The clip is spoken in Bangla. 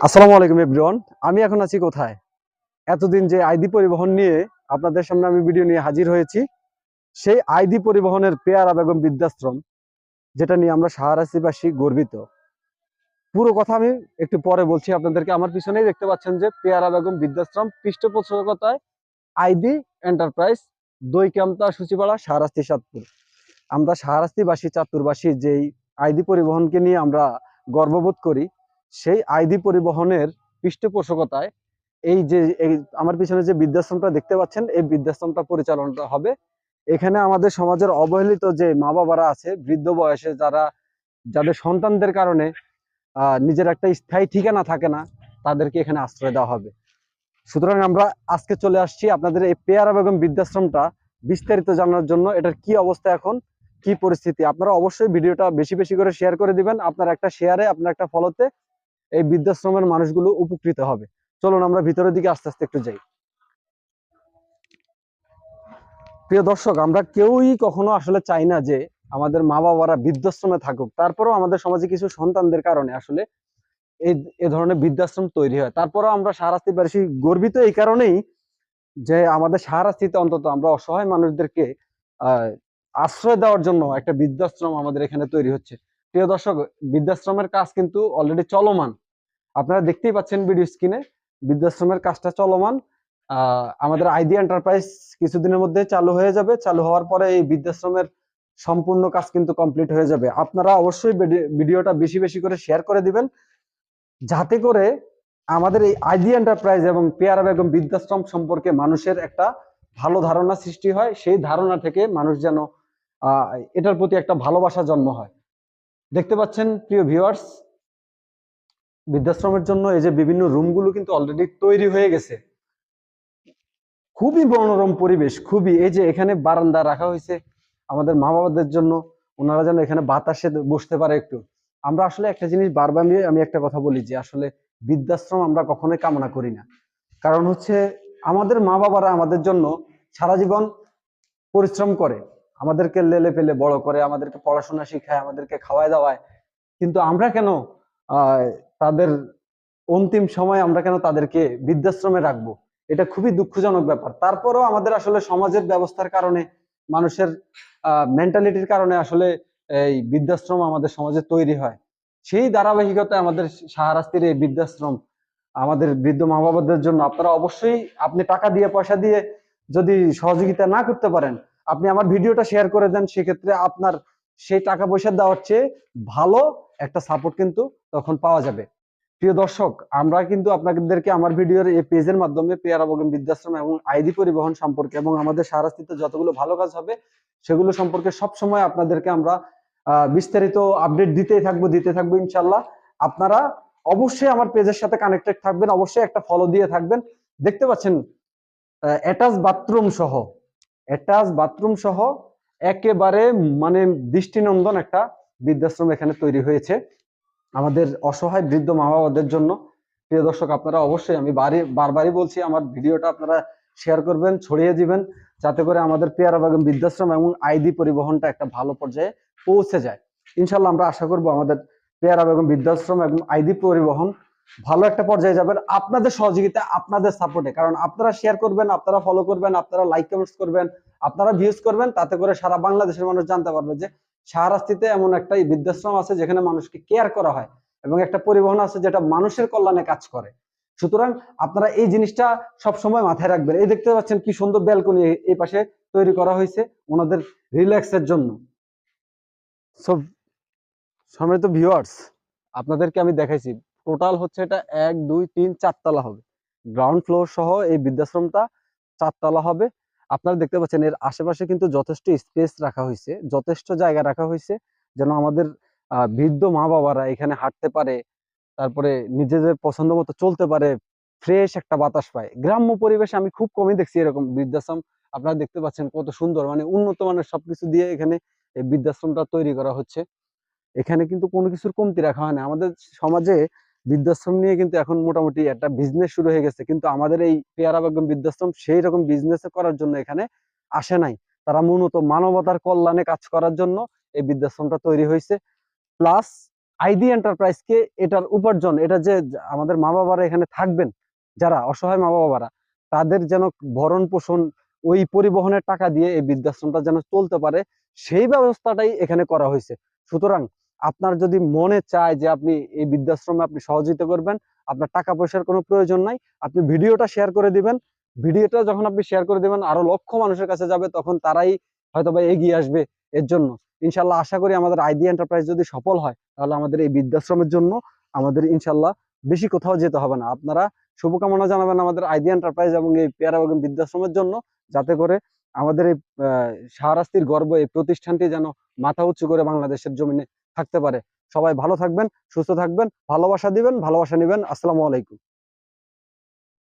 আসসালামু আলাইকুম এভরিওয়ান আমি এখন আছি কোথায়? এতদিন যে আইডি পরিবহন নিয়ে আপনাদের সামনে আমি ভিডিও নিয়ে হাজির হয়েছি, সেই আইডি পরিবহনের পেয়ারা বেগম বৃদ্ধাশ্রম, যেটা নিয়ে আমরা সাহারাসিবাসী গর্বিত। পুরো কথা আমি একটু পরে বলছি আপনাদেরকে। আমার পিছনেই দেখতে পাচ্ছেন যে পেয়ারা বেগম বৃদ্ধাশ্রম পৃষ্ঠপোষকতায় আইডি এন্টারপ্রাইজ দই কামতা সূচিপাড়া, সাহারাস্তি, চাঁদপুর। আমরা সাহারাস্তিবাসী, চাঁদপুরবাসী যেই আইডি পরিবহনকে নিয়ে আমরা গর্ববোধ করি সেই আইডি পরিবহনের পৃষ্ঠপোষকতায় এই যে আমার পিছনে যে বৃদ্ধাশ্রমটা দেখতে পাচ্ছেন, এই বৃদ্ধাশ্রমটা পরিচালনা হবে। এখানে আমাদের সমাজের অবহেলিত যে মা বাবারা আছে, বৃদ্ধ বয়সে যারা, যাদের সন্তানদের কারণে নিজের একটা স্থায়ী ঠিকানা থাকে না, তাদেরকে এখানে আশ্রয় দেওয়া হবে। সুতরাং আমরা আজকে চলে আসছি আপনাদের এই পেয়ারা বেগম বৃদ্ধাশ্রমটা বিস্তারিত জানার জন্য, এটার কি অবস্থা এখন, কি পরিস্থিতি? আপনারা অবশ্যই ভিডিওটা বেশি বেশি করে শেয়ার করে দিবেন। আপনার একটা শেয়ারে আপনার একটা ফলোতে এই বৃদ্ধাশ্রমের মানুষগুলো উপকৃত হবে। চলুন আমরা ভিতরের দিকে আস্তে আস্তে একটু যাই। প্রিয় দর্শক, আমরা কেউই কখনো আসলে চাই না যে আমাদের মা বাবারা বৃদ্ধাশ্রমে থাকুক। তারপরেও আমাদের সমাজে কিছু সন্তানদের কারণে আসলে এই, এ ধরনের বৃদ্ধাশ্রম তৈরি হয়। তারপরেও আমরা সাহারাস্তিবাসী গর্বিত এই কারণেই যে আমাদের সাহারাস্তিতে অন্তত আমরা অসহায় মানুষদেরকে আশ্রয় দেওয়ার জন্য একটা বৃদ্ধাশ্রম আমাদের এখানে তৈরি হচ্ছে। প্রিয় দর্শক, বৃদ্ধাশ্রমের কাজ কিন্তু অলরেডি চলমান। আপনারা দেখতেই পাচ্ছেন ভিডিও স্ক্রিনে বৃদ্ধাশ্রমের কাজটা চলমান। আমাদের আইডি এন্টারপ্রাইজ কিছুদিনের মধ্যে চালু হয়ে যাবে। চালু হওয়ার পরে এই বৃদ্ধাশ্রমের সম্পূর্ণ কাজ কিন্তু কমপ্লিট হয়ে যাবে। আপনারা অবশ্যই ভিডিওটা বেশি বেশি করে শেয়ার করে দিবেন। যাতে করে আমাদের এই আইডি এন্টারপ্রাইজ এবং পেয়ারা বেগম বৃদ্ধাশ্রম সম্পর্কে মানুষের একটা ভালো ধারণা সৃষ্টি হয়। সেই ধারণা থেকে মানুষ যেন এটার প্রতি একটা ভালোবাসা জন্ম হয়। দেখতে পাচ্ছেন, প্রিয় ভিউয়ার্স বৃদ্ধাশ্রমের জন্য এই যে বিভিন্ন রুমগুলো কিন্তু অলরেডি তৈরি হয়ে গেছে। খুবই মনোরম পরিবেশ, খুবই। এই যে এখানে বারান্দা রাখা হয়েছে আমাদের মা বাবাদের জন্য, ওনারা যেন এখানে বাতাসে বসতে পারে একটু। আমরা আসলে একটা জিনিস বারবার নিয়ে আমি একটা কথা বলি যে আসলে বৃদ্ধাশ্রম আমরা কখনোই কামনা করি না। কারণ হচ্ছে আমাদের মা বাবারা আমাদের জন্য সারা জীবন পরিশ্রম করে। আমাদেরকে লেলে পেলে বড় করে, আমাদেরকে পড়াশোনা শিখায়, আমাদেরকে খাওয়ায় দাওয়ায় কিন্তু আমরা কেন তাদের অন্তিম সময় আমরা কেন তাদেরকে বৃদ্ধাশ্রমে রাখব? এটা খুবই দুঃখজনক ব্যাপার। তারপরেও আমাদের আসলে সমাজের ব্যবস্থার কারণে, মানুষের মেন্টালিটির কারণে আসলে এই বৃদ্ধাশ্রম আমাদের সমাজে তৈরি হয়। সেই ধারাবাহিকতায় আমাদের সাহারাস্তির এই বৃদ্ধাশ্রম আমাদের বৃদ্ধ মা বাবাদের জন্য আপনারা অবশ্যই আপনি টাকা দিয়ে, পয়সা দিয়ে যদি সহযোগিতা না করতে পারেন, আপনি আমার ভিডিওটা শেয়ার করে দেন, সেক্ষেত্রে আপনার সেই টাকা পয়সা দেওয়ার চেয়ে ভালো একটা সাপোর্ট কিন্তু তখন পাওয়া যাবে। প্রিয় দর্শক, আমরা কিন্তু আপনাদেরকে আমার ভিডিওর এই পেজের মাধ্যমে পেয়ারা বগন বৃদ্ধাশ্রম এবং আইডি পরিবহন সম্পর্কে এবং আমাদের সারাস্তিতে যতগুলো ভালো কাজ হবে, সেগুলো সম্পর্কে সব সময় আপনাদেরকে আমরা বিস্তারিত আপডেট দিতেই থাকব, দিতে থাকব ইনশাল্লাহ। আপনারা অবশ্যই আমার পেজের সাথে কানেক্টেড থাকবেন, অবশ্যই একটা ফলো দিয়ে থাকবেন। দেখতে পাচ্ছেন অ্যাটাচ বাথরুম সহ অ্যাটাচ বাথরুম সহ একেবারে মানে দৃষ্টিনন্দন একটা বৃদ্ধাশ্রম এখানে তৈরি হয়েছে। আমাদের অসহায় বৃদ্ধ মা বাবাদের জন্য। প্রিয় দর্শক, আপনারা অবশ্যই, আমি বাড়ি, বারবারই বলছি, আমার ভিডিওটা আপনারা শেয়ার করবেন, ছড়িয়ে দিবেন, যাতে করে আমাদের পেয়ারা বেগম বৃদ্ধাশ্রম এবং আইডি পরিবহনটা একটা ভালো পর্যায়ে পৌঁছে যায়। ইনশাল্লাহ আমরা আশা করব আমাদের পেয়ারা বেগম বৃদ্ধাশ্রম এবং আইডি পরিবহন ভালো একটা পর্যায়ে যাবেন। আপনাদের সহযোগিতা, আপনাদের সাপোর্টে কারণ আপনারা শেয়ার করবেন, আপনারা ফলো করবেন, আপনারা লাইক কমেন্টস করবেন, আপনারা ভিউজ করবেন, তাতে করে সারা বাংলাদেশের মানুষ জানতে পারবে যে শাহরাস্তিতে এমন একটা বৃদ্ধাশ্রম আছে যেখানে মানুষকে কেয়ার করা হয় এবং একটা পরিবহন আছে যেটা মানুষের কল্যাণে কাজ করে। সুতরাং আপনারা এই জিনিসটা সব সময় মাথায় রাখবেন। এই দেখতে পাচ্ছেন কি সুন্দর ব্যালকনি এই পাশে তৈরি করা হয়েছে ওনাদের রিল্যাক্সের জন্য। সব সম্মানিত ভিউয়ার্স আপনাদেরকে আমি দেখাইছি। টোটাল হচ্ছে এটা এক, দুই, তিন চারতলা হবে। গ্রাউন্ড ফ্লোর সহ এই বৃদ্ধাশ্রমটা চারতলা হবে। আপনারা দেখতে পাচ্ছেন এর আশেপাশে কিন্তু যথেষ্ট স্পেস রাখা হয়েছে, যথেষ্ট জায়গা রাখা হয়েছে, যেন আমাদের বৃদ্ধ মা বাবারা এখানে হাঁটতে পারে, তারপরে নিজেদের পছন্দ মতো চলতে পারে ফ্রেশ একটা বাতাস পায়। গ্রাম্য পরিবেশে আমি খুব কমই দেখছি এরকম বৃদ্ধাশ্রম। আপনারা দেখতে পাচ্ছেন কত সুন্দর মানে উন্নত মানের সবকিছু দিয়ে এখানে এই বৃদ্ধাশ্রমটা তৈরি করা হচ্ছে। এখানে কিন্তু কোনো কিছুর কমতি রাখা হয় না। আমাদের সমাজে বৃদ্ধাশ্রম নিয়ে কিন্তু এখন মোটামুটি একটা বিজনেস শুরু হয়ে গেছে। কিন্তু আমাদের এই পেয়ারা বেগম বৃদ্ধাশ্রম সেই রকম বিজনেস করার জন্য এখানে আসে নাই। তারা মূলত মানবতার কল্যাণে কাজ করার জন্য এই বৃদ্ধাশ্রমটা তৈরি হয়েছে। প্লাস আইডি এন্টারপ্রাইজকে এটার উপার্জন, এটা যে আমাদের মা বাবারা এখানে থাকবেন, যারা অসহায় মা বাবারা তাদের যেন ভরণ পোষণ, ওই পরিবহনের টাকা দিয়ে এই বৃদ্ধাশ্রমটা যেন চলতে পারে, সেই ব্যবস্থাটাই এখানে করা হয়েছে। সুতরাং আপনার যদি মনে চায় যে আপনি এই বৃদ্ধাশ্রমে আপনি সহযোগিতা করবেন, আপনার টাকা পয়সার কোনো প্রয়োজন নাই, আপনি ভিডিওটা শেয়ার করে দিবেন। ভিডিওটা যখন আপনি শেয়ার করে দিবেন, আরও লক্ষ মানুষের কাছে যাবে, তখন তারাই হয়তো বা এগিয়ে আসবে এর জন্য। ইনশাল্লাহ আশা করি আমাদের আইডি এন্টারপ্রাইজ যদি সফল হয়, তাহলে আমাদের এই বৃদ্ধাশ্রমের জন্য আমাদের ইনশাল্লাহ বেশি কোথাও যেতে হবে না। আপনারা শুভকামনা জানাবেন আমাদের আইডি এন্টারপ্রাইজ এবং এই পেয়ারা বেগম বৃদ্ধাশ্রমের জন্য, যাতে করে আমাদের এই শাহরাস্তির গর্ব এই প্রতিষ্ঠানটি যেন মাথা উঁচু করে বাংলাদেশের জমিনে থাকতে পারে। সবাই ভালো থাকবেন সুস্থ থাকবেন ভালোবাসা দিবেন ভালোবাসা নেবেন। আসসালামু আলাইকুম।